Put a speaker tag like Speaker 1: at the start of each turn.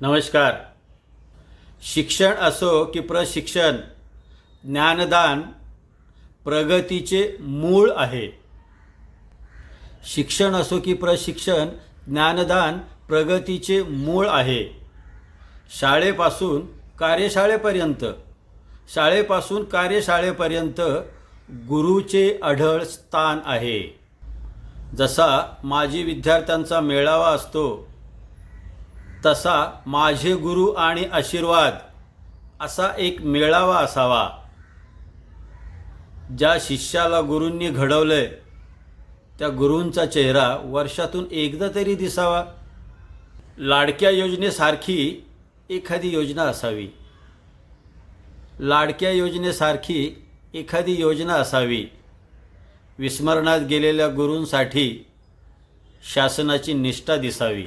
Speaker 1: नमस्कार. शिक्षण असो की प्रशिक्षण ज्ञानदान प्रगतीचे मूळ आहे. शिक्षण असो की प्रशिक्षण ज्ञानदान प्रगतीचे मूळ आहे. शाळेपासून कार्यशाळेपर्यंत शाळेपासून कार्यशाळेपर्यंत गुरुचे अढळ स्थान आहे. जसा माजी विद्यार्थ्यांचा मेळावा असतो तसा माझे गुरु आणि आशीर्वाद असा एक मेळावा असावा ज्या शिष्याला गुरूंनी घडवलंय त्या गुरूंचा चेहरा वर्षातून एकदा तरी दिसावा. लाडक्या योजनेसारखी एखादी योजना असावी. लाडक्या योजनेसारखी एखादी योजना असावी. विस्मरणात गेलेल्या गुरूंसाठी शासनाची निष्ठा दिसावी.